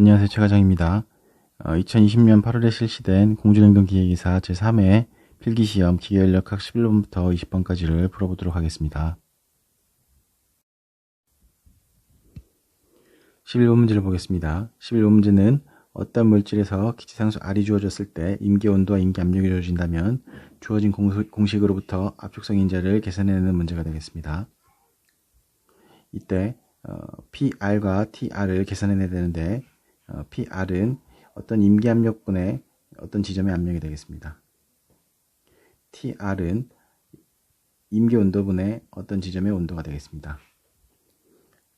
안녕하세요. 최과장입니다. 어, 2020년 8월에 실시된 공주냉동 기계기사 제3회 필기시험 기계연력학 11번부터 20번까지를 풀어보도록 하겠습니다. 11번 문제를 보겠습니다. 11번 문제는 어떤 물질에서 기체상수 R이 주어졌을 때 임계온도와 임계압력이 주어진다면 주어진 공식으로부터 압축성 인자를 계산해내는 문제가 되겠습니다. 이때 어, PR과 TR을 계산해내야 되는데 어, PR은 어떤 임기 압력분의 어떤 지점의 압력이 되겠습니다. TR은 임기 온도분의 어떤 지점의 온도가 되겠습니다.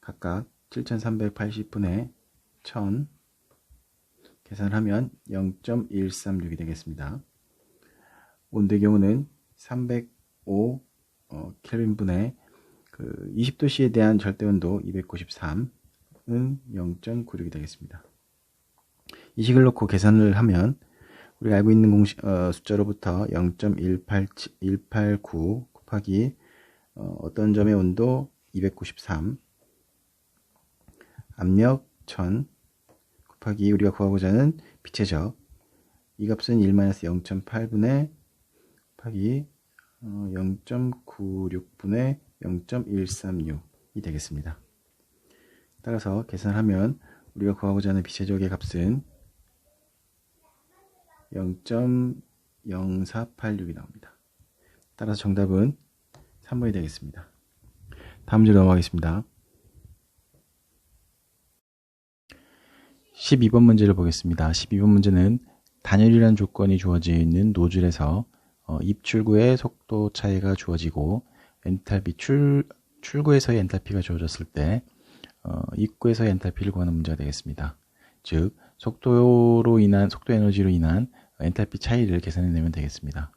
각각 7380분의 1000 계산을 하면 0.136이 되겠습니다. 온도의 경우는 305 어, 켈빈분의 그 20도씨에 대한 절대온도 293은 0.96이 되겠습니다. 이 식을 놓고 계산을 하면 우리가 알고 있는 공식, 어, 숫자로부터 0.189 곱하기 어, 떤 점의 온도? 293 압력 1000 곱하기 우리가 구하고자 하는 빛의 적. 이 값은 1-0.8분의 곱하기 어, 0.96분의 0.136이 되겠습니다. 따라서 계산하면 우리가 구하고자 하는 빛의 적의 값은 0.0486이 나옵니다. 따라서 정답은 3번이 되겠습니다. 다음 문제 넘어가겠습니다. 12번 문제를 보겠습니다. 12번 문제는 단열이라는 조건이 주어져 있는 노즐에서 어, 입출구의 속도 차이가 주어지고 엔탈피 출, 출구에서의 엔탈피가 주어졌을 때 어, 입구에서의 엔탈피를 구하는 문제가 되겠습니다. 즉 속도로 인한 속도 에너지로 인한 엔탈피 차이를 계산해내면 되겠습니다.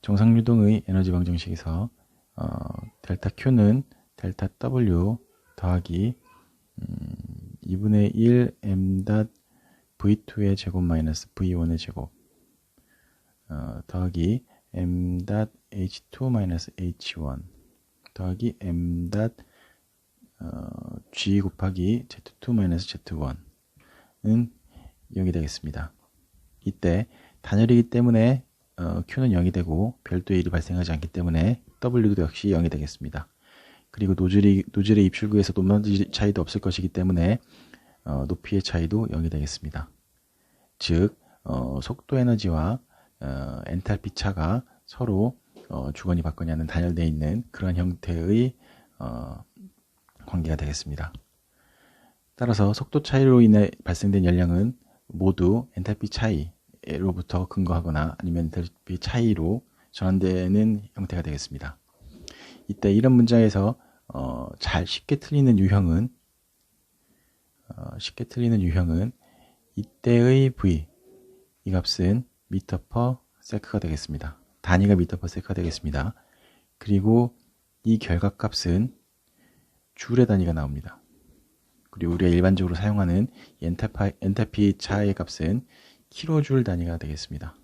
정상유동의 에너지 방정식에서 어, 델타 Q는 델타 W 더하기 음, 2분의 1 m v2의 제곱 마이너스 v1의 제곱 어, 더하기 m h2 마이너스 h1 더하기 m 어, g 곱하기 z2 마이너스 z1 은 0이 되겠습니다. 이때 단열이기 때문에 어, Q는 0이 되고 별도의 일이 발생하지 않기 때문에 W도 역시 0이 되겠습니다. 그리고 노즐이, 노즐의 입출구에서 높낮이 차이도 없을 것이기 때문에 어, 높이의 차이도 0이 되겠습니다. 즉 어, 속도 에너지와 어, 엔탈피 차가 서로 어, 주거니 받거니 하는 단열되어 있는 그런 형태의 어, 관계가 되겠습니다. 따라서 속도 차이로 인해 발생된 열량은 모두 엔탈피 차이로부터 근거하거나 아니면 엔탈피 차이로 전환되는 형태가 되겠습니다. 이때 이런 문장에서 어, 잘 쉽게 틀리는 유형은 어, 쉽게 틀리는 유형은 이때의 V 이 값은 미터 퍼 세크가 되겠습니다. 단위가 미터 퍼 세크가 되겠습니다. 그리고 이 결과값은 줄의 단위가 나옵니다. 그리고 우리가 일반적으로 사용하는 엔타파, 엔타피 차의 값은 킬로줄 단위가 되겠습니다.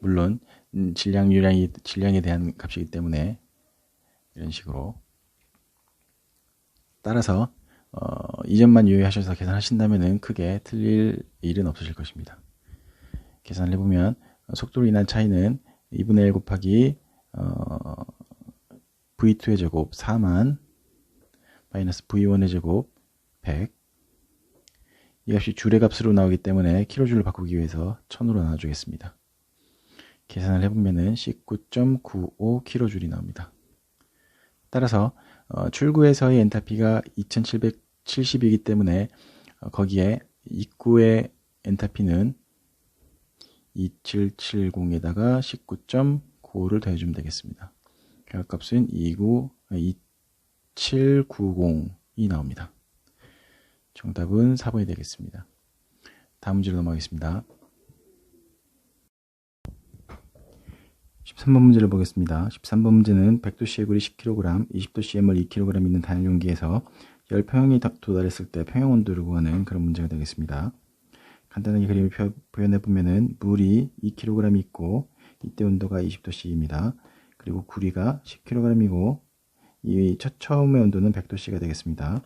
물론 음, 질량 유량이 질량에 대한 값이기 때문에 이런 식으로 따라서 어, 이 점만 유의하셔서 계산하신다면 크게 틀릴 일은 없으실 것입니다. 계산을 해보면 속도로 인한 차이는 2분의 1 곱하기 어, V2의 제곱 4만 마이너스 V1의 제곱 100 이 값이 줄의 값으로 나오기 때문에 킬로줄을 바꾸기 위해서 1000으로 나눠주겠습니다. 계산을 해보면 19.95 킬로줄이 나옵니다. 따라서 어, 출구에서의 엔탈피가 2770이기 때문에 어, 거기에 입구의 엔탈피는 2770에다가 19.95를 더해주면 되겠습니다. 결과값은 29, 2790이 나옵니다. 정답은 4번이 되겠습니다. 다음 문제로 넘어가겠습니다. 13번 문제를 보겠습니다. 13번 문제는 100도씨의 구리 10kg, 20도씨의 물 2kg 있는 단일 용기에서 열 평형이 도달했을 때 평형 온도를 구하는 그런 문제가 되겠습니다. 간단하게 그림을 표현해 보면은 물이 2kg 있고 이때 온도가 20도씨입니다. 그리고 구리가 10kg이고 이 첫 처음의 온도는 100도씨가 되겠습니다.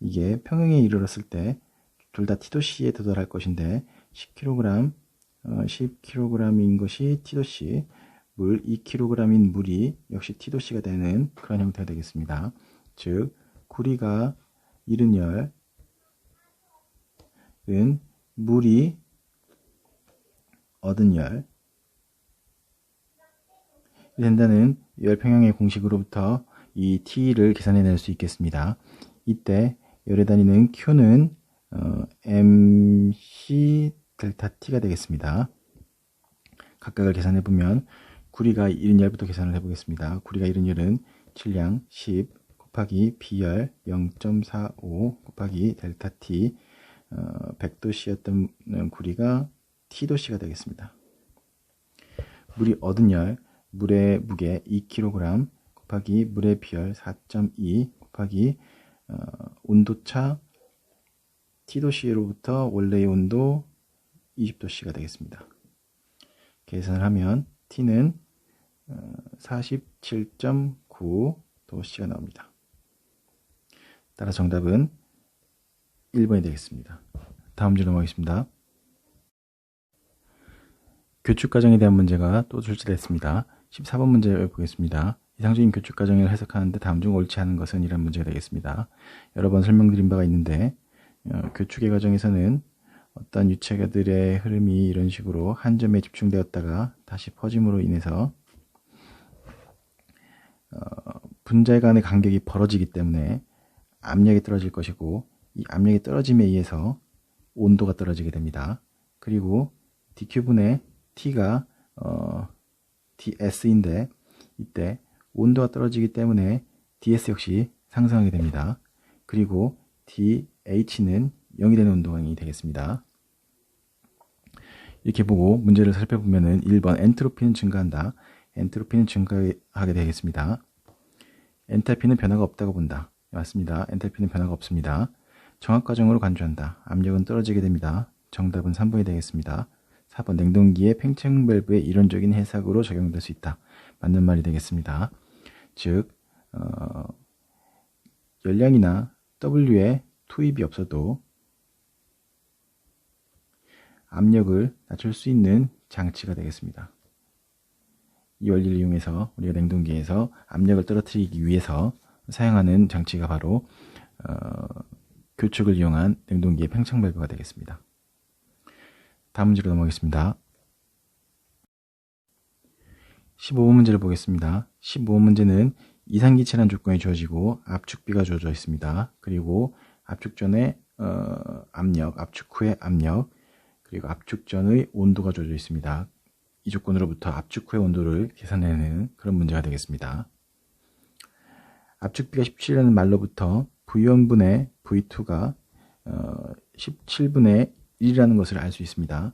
이게 평형에 이르렀을 때 둘 다 T도씨에 도달할 것인데 10kg, 어, 10kg인 것이 T도씨, 물 2kg인 물이 역시 T도씨가 되는 그런 형태가 되겠습니다. 즉 구리가 이른 열은 물이 얻은 열 된다는 열평형의 공식으로부터 이 T를 계산해낼 수 있겠습니다. 이때 열에 다니는 Q는 어, MC 델타 T가 되겠습니다. 각각을 계산해 보면 구리가 이른 열부터 계산을 해보겠습니다. 구리가 이른 열은 질량 10 곱하기 B열 0.45 곱하기 델타 T 어, 100도씨였던 구리가 T도씨가 되겠습니다. 물이 얻은 열 물의 무게 2kg 곱하기 물의 비열 4.2 곱하기 어, 온도차 T도씨로부터 원래의 온도 20도씨가 되겠습니다. 계산을 하면 T는 어, 47.9도씨가 나옵니다. 따라 정답은 1번이 되겠습니다. 다음 주 넘어가겠습니다. 교축 과정에 대한 문제가 또 출제됐습니다. 14번 문제 보겠습니다. 이상적인 교축 과정을 해석하는데 다음 중 옳지 않은 것은 이런 문제가 되겠습니다. 여러 번 설명드린 바가 있는데 어, 교축의 과정에서는 어떤 유체들의 흐름이 이런 식으로 한 점에 집중되었다가 다시 퍼짐으로 인해서 어, 분자의 간의 간격이 벌어지기 때문에 압력이 떨어질 것이고 이 압력이 떨어짐에 의해서 온도가 떨어지게 됩니다. 그리고 dq분의 t가 어, ds인데 이때 온도가 떨어지기 때문에 ds 역시 상승하게 됩니다. 그리고 dh는 0이 되는 운동이 되겠습니다. 이렇게 보고 문제를 살펴보면 1번 엔트로피는 증가한다. 엔트로피는 증가하게 되겠습니다. 엔탈피는 변화가 없다고 본다. 맞습니다. 엔탈피는 변화가 없습니다. 정확과정으로 간주한다. 압력은 떨어지게 됩니다. 정답은 3번이 되겠습니다. 4번 냉동기의 팽창 밸브의 이론적인 해석으로 적용될 수 있다. 맞는 말이 되겠습니다. 즉 어, 열량이나 W에 투입이 없어도 압력을 낮출 수 있는 장치가 되겠습니다. 이 원리를 이용해서 우리가 냉동기에서 압력을 떨어뜨리기 위해서 사용하는 장치가 바로 어, 교축을 이용한 냉동기의 팽창 밸브가 되겠습니다. 다음 문제로 넘어가겠습니다. 15번 문제를 보겠습니다. 15번 문제는 이상기체란 조건이 주어지고 압축비가 주어져 있습니다. 그리고 압축 전의 어, 압력, 압축 후의 압력, 그리고 압축 전의 온도가 주어져 있습니다. 이 조건으로부터 압축 후의 온도를 계산해내는 그런 문제가 되겠습니다. 압축비가 17이라는 말로부터 V1분의 V2가 어, 17분의 1이라는 것을 알 수 있습니다.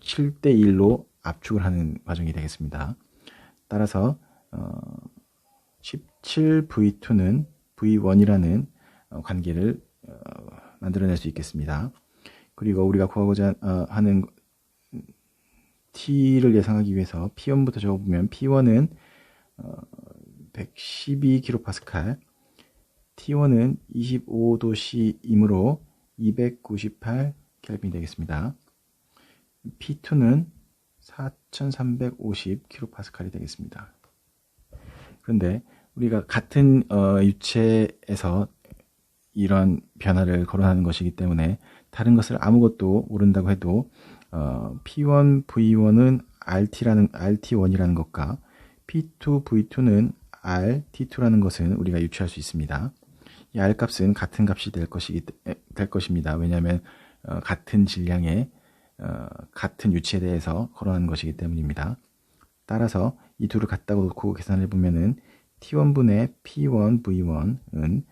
17대 1로 압축을 하는 과정이 되겠습니다. 따라서 어, 17V2는 V1이라는 어, 관계를 어, 만들어낼 수 있겠습니다. 그리고 우리가 구하고자 어, 하는 T를 예상하기 위해서 P1부터 적어보면 P1은 112kPa, T1은 25도씨이므로 298 켈빈이 되겠습니다. P2는 4350kPa이 되겠습니다. 그런데 우리가 같은 어, 유체에서 이런 변화를 거론하는 것이기 때문에 다른 것을 아무것도 모른다고 해도 어, P1, V1은 RT라는 RT1이라는 것과 P2, V2는 RT2라는 것은 우리가 유추할 수 있습니다. 이 R 값은 같은 값이 될 것이기 될 것입니다. 왜냐하면 어, 같은 질량의 어, 같은 유치에 대해서 거론하는 것이기 때문입니다. 따라서 이 둘을 갖다 놓고 계산해 보면은 T1분의 P1 V1은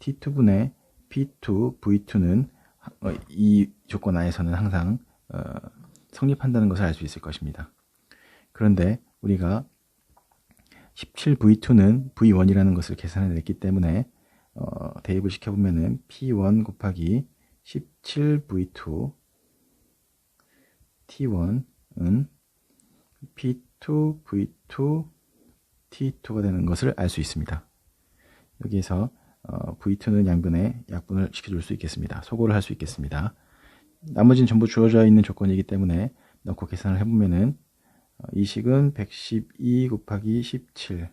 T2분의 P2 V2는 어, 이 조건 하에서는 항상 어, 성립한다는 것을 알 수 있을 것입니다. 그런데 우리가 17V2는 V1이라는 것을 계산해냈기 때문에 어, 대입을 시켜보면은 P1 곱하기 17V2 T1은 P2V2 T2가 되는 것을 알 수 있습니다. 여기에서 어, V2는 양변에 약분을 시켜줄 수 있겠습니다. 소거를 할 수 있겠습니다. 나머지는 전부 주어져 있는 조건이기 때문에 넣고 계산을 해보면은 어, 이 식은 112 곱하기 17을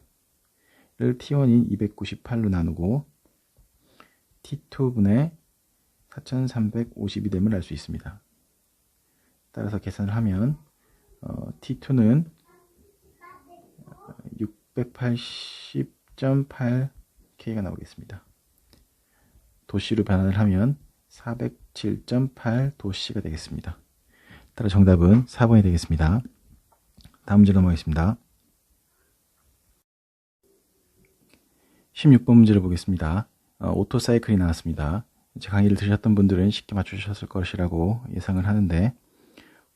T1인 298로 나누고 T2분의 4350이 됨을 알 수 있습니다. 따라서 계산을 하면 어, T2는 680.8K가 나오겠습니다. 도시로 변환을 하면 407.8 도시가 되겠습니다. 따라 정답은 4번이 되겠습니다. 다음 문제 넘어가겠습니다. 16번 문제를 보겠습니다. 어, 오토사이클이 나왔습니다. 제 강의를 들으셨던 분들은 쉽게 맞추셨을 것이라고 예상을 하는데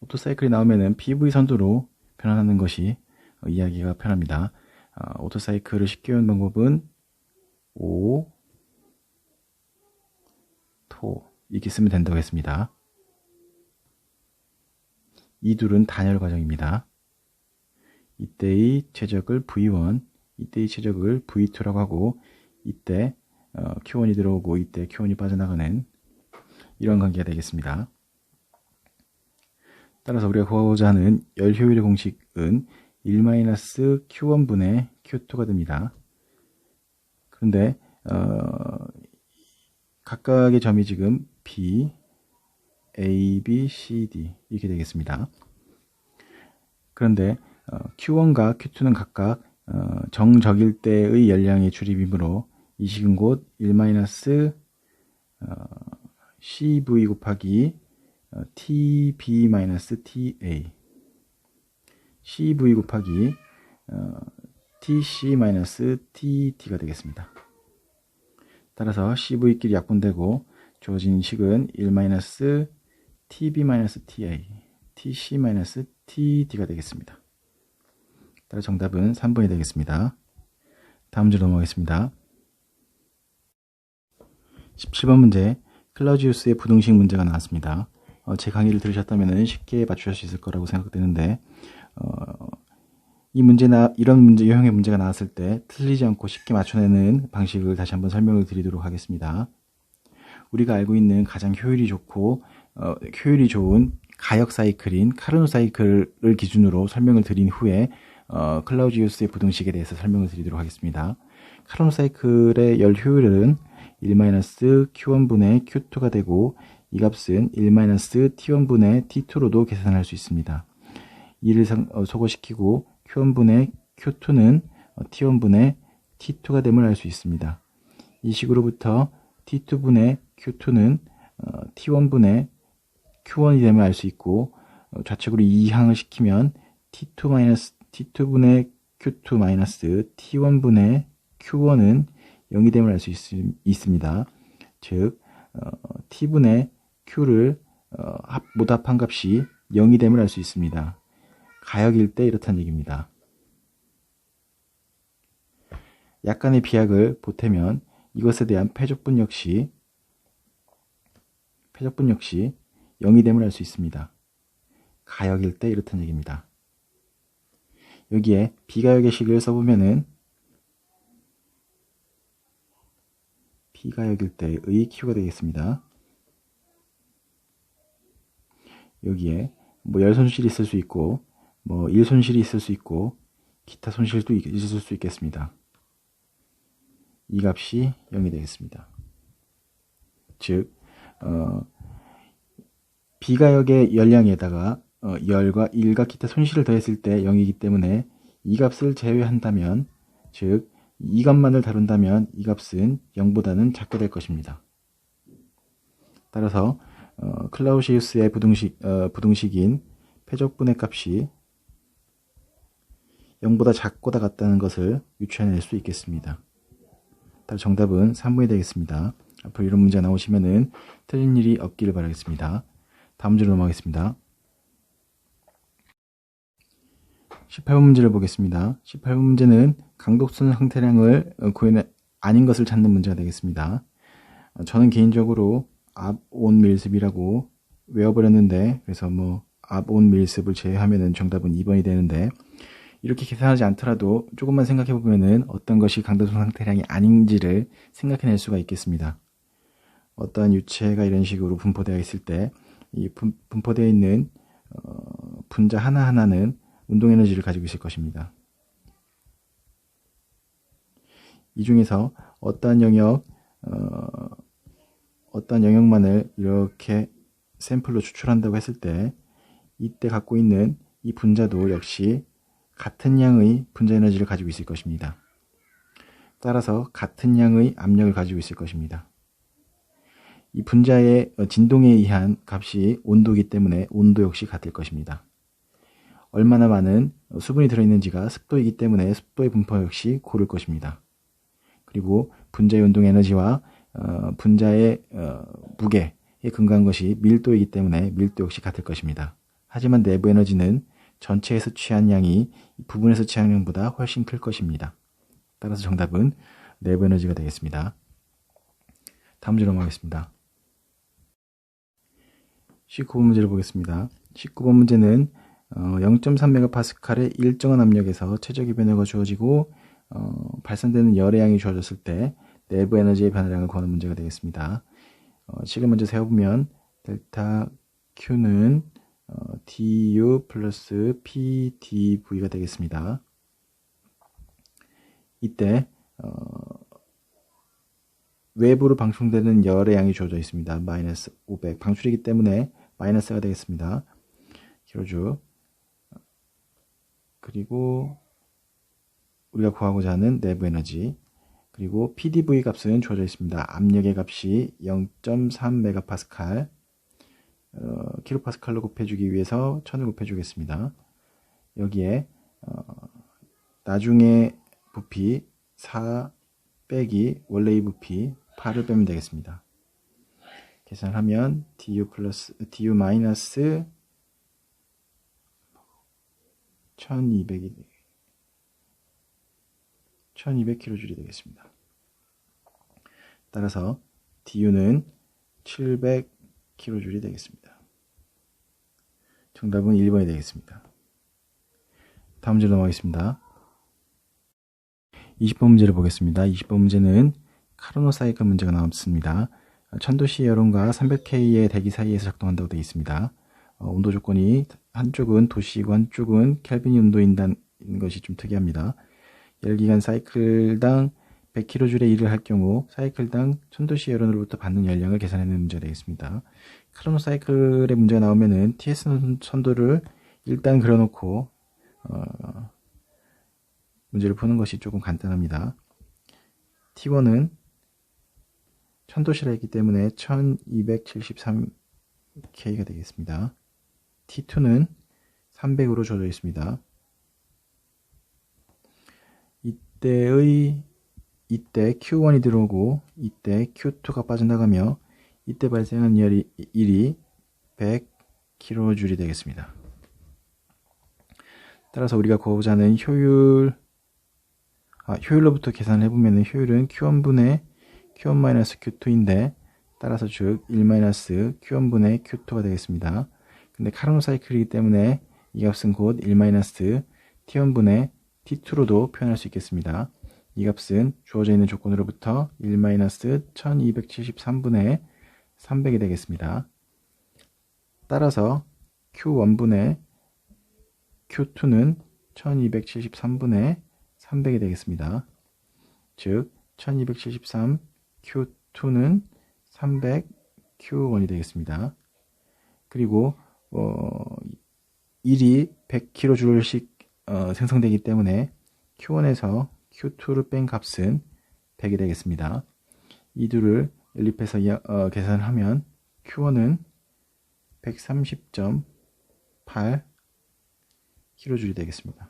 오토 사이클이 나오면은 PV 선두로 변환하는 것이 어, 이야기가 편합니다. 어, 오토 사이클을 쉽게 외우는 방법은 오, 토 이렇게 쓰면 된다고 했습니다. 이 둘은 단열 과정입니다. 이때의 최적을 V1, 이때의 최적을 V2라고 하고 이때 어, Q1이 들어오고 이때 Q1이 빠져나가는 이런 관계가 되겠습니다. 따라서 우리가 구하고자 하는 열 효율의 공식은 1-Q1분의 Q2가 됩니다. 그런데 어, 각각의 점이 지금 B, A, B, C, D 이렇게 되겠습니다. 그런데 어, Q1과 Q2는 각각 어, 정적일 때의 열량의 줄임이므로 이 식은 곧 1 어, CV 곱하기 어, TB-TA CV 곱하기 어, TC-TT가 되겠습니다. 따라서 CV끼리 약분되고 주어진 식은 1-TB-TA TC-TD가 되겠습니다. 따라 정답은 3번이 되겠습니다. 다음 문제 넘어가겠습니다. 17번 문제 클라우지우스의 부등식 문제가 나왔습니다. 어, 제 강의를 들으셨다면 쉽게 맞추실 수 있을 거라고 생각되는데 어, 이 문제나 이런 문제 유형의 문제가 나왔을 때 틀리지 않고 쉽게 맞춰내는 방식을 다시 한번 설명을 드리도록 하겠습니다. 우리가 알고 있는 가장 효율이 좋고 어, 효율이 좋은 가역 사이클인 카르노 사이클을 기준으로 설명을 드린 후에 어, 클라우지우스의 부등식에 대해서 설명을 드리도록 하겠습니다. 카르노 사이클의 열 효율은 1-Q1분의 Q2가 되고 이 값은 1-T1분의 T2로도 계산할 수 있습니다. 이를 어, 소거시키고 Q1분의 Q2는 어, T1분의 T2가 됨을 알 수 있습니다. 이 식으로부터 T2분의 Q2는 어, T1분의 Q1이 됨을 알 수 있고 좌측으로 이항을 시키면 T2 T2분의 Q2 마이너스 T1분의 Q1은 0이 됨을 알 수 있습니다. 즉 T분의 Q를 합, 모답한 값이 0이 됨을 알 수 있습니다. 가역일 때 이렇다는 얘기입니다. 약간의 비약을 보태면 이것에 대한 패적분 역시 패적분 역시 0이 됨을 알 수 있습니다. 가역일 때 이렇다는 얘기입니다. 여기에 비가역의 식을 써보면은 비가역일 때의 Q가 되겠습니다. 여기에 뭐 열 손실이 있을 수 있고 뭐 일 손실이 있을 수 있고 기타 손실도 있을 수 있겠습니다. 이 값이 0이 되겠습니다. 즉 어, 비가역의 열량에다가 어, 열과 일과 기타 손실을 더했을 때 0이기 때문에 이 값을 제외한다면 즉 이 값만을 다룬다면 이 값은 0보다는 작게 될 것입니다. 따라서 어, 클라우시우스의 부등식, 어, 부등식인 패적분의 값이 0보다 작고다 같다는 것을 유추해낼 수 있겠습니다. 따라 정답은 3번이 되겠습니다. 앞으로 이런 문제 나오시면은 틀린 일이 없기를 바라겠습니다. 다음 문제로 넘어가겠습니다. 18번 문제를 보겠습니다. 18번 문제는 강독선 상태량을 구해내 아닌 것을 찾는 문제가 되겠습니다. 저는 개인적으로 앞온 밀습이라고 외워버렸는데 그래서 뭐 앞온 밀습을 제외하면 정답은 2번이 되는데 이렇게 계산하지 않더라도 조금만 생각해 보면은 어떤 것이 강도성 상태량이 아닌지를 생각해낼 수가 있겠습니다. 어떠한 유체가 이런 식으로 분포되어 있을 때 이 분포되어 있는 어, 분자 하나하나는 운동 에너지를 가지고 있을 것입니다. 이 중에서 어떠한 영역, 어, 어떠한 영역만을 이렇게 샘플로 추출한다고 했을 때 이때 갖고 있는 이 분자도 역시 같은 양의 분자 에너지를 가지고 있을 것입니다. 따라서 같은 양의 압력을 가지고 있을 것입니다. 이 분자의 진동에 의한 값이 온도이기 때문에 온도 역시 같을 것입니다. 얼마나 많은 수분이 들어있는지가 습도이기 때문에 습도의 분포 역시 고를 것입니다. 그리고 분자의 운동 에너지와 어, 분자의 어, 무게에 근거한 것이 밀도이기 때문에 밀도 역시 같을 것입니다. 하지만 내부 에너지는 전체에서 취한 양이 부분에서 취한 양보다 훨씬 클 것입니다. 따라서 정답은 내부 에너지가 되겠습니다. 다음 문제로 넘어가겠습니다. 19번 문제를 보겠습니다. 19번 문제는 0.3MPa의 어, 일정한 압력에서 최적의 변화가 주어지고 어, 발산되는 열의 양이 주어졌을 때 내부 에너지의 변화량을 구하는 문제가 되겠습니다. 어, 식을 먼저 세워보면 델타 Q는 어, du 플러스 pdv가 되겠습니다. 이때 어, 외부로 방출되는 열의 양이 주어져 있습니다. 마이너스 500 방출이기 때문에 마이너스가 되겠습니다. 키로주 그리고 우리가 구하고자 하는 내부 에너지 그리고 PDV 값은 주어져 있습니다. 압력의 값이 0.3MPa 어, 킬로파스칼로 곱해주기 위해서 1000을 곱해주겠습니다. 여기에 어, 나중에 부피 4 빼기 원래의 부피 8을 빼면 되겠습니다. 계산하면 du 플러스 du 마이너스 1200이 1200kJ이 되겠습니다. 따라서 du는 700kJ이 되겠습니다. 정답은 1번이 되겠습니다. 다음 문제 넘어가겠습니다. 20번 문제를 보겠습니다. 20번 문제는 카르노 사이클 문제가 나왔습니다. 천도시 여론과 300K의 대기 사이에서 작동한다고 되어 있습니다. 어, 온도 조건이 한쪽은 도시이고 한쪽은 켈빈이 온도인다는 것이 좀 특이합니다. 열기간 사이클당 100kJ의 일을 할 경우 사이클당 천도시 여론으로부터 받는 열량을 계산하는 문제가 되겠습니다. 카르노 사이클의 문제가 나오면은 TS 선도를 일단 그려놓고 어, 문제를 푸는 것이 조금 간단합니다. T1은 천도시라 했기 때문에 1273K가 되겠습니다. T2는 300으로 주어져 있습니다. 이때의 이때 Q1이 들어오고 이때 Q2가 빠져나가며 이때 발생한 열이 1이 100kJ이 되겠습니다. 따라서 우리가 구하고자 하는 효율 아, 효율로부터 계산을 해보면 효율은 Q1분의 Q1-Q2인데 따라서 즉 1-Q1분의 Q2가 되겠습니다. 근데 카르노 사이클이기 때문에 이 값은 곧 1-T1분의 T2로도 표현할 수 있겠습니다. 이 값은 주어져 있는 조건으로부터 1-1273분의 300이 되겠습니다. 따라서 Q1분의 Q2는 1273분의 300이 되겠습니다. 즉 1273 Q2는 300 Q1이 되겠습니다. 그리고 어, 1이 100kJ씩 어, 생성되기 때문에 Q1에서 Q2를 뺀 값은 100이 되겠습니다. 이 둘을 연립해서 어, 계산을 하면 Q1은 130.8 kJ이 되겠습니다.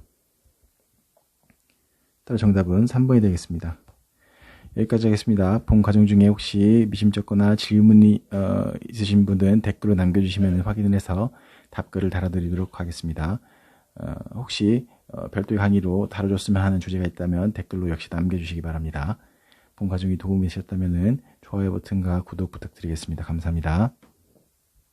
따라 정답은 3번이 되겠습니다. 여기까지 하겠습니다. 본 과정 중에 혹시 미심쩍거나 질문이 어, 있으신 분들은 댓글로 남겨주시면 확인을 해서 답글을 달아드리도록 하겠습니다. 어, 혹시 어, 별도의 강의로 다뤄줬으면 하는 주제가 있다면 댓글로 역시 남겨주시기 바랍니다. 본 과정이 도움이 되셨다면 좋아요 버튼과 구독 부탁드리겠습니다. 감사합니다.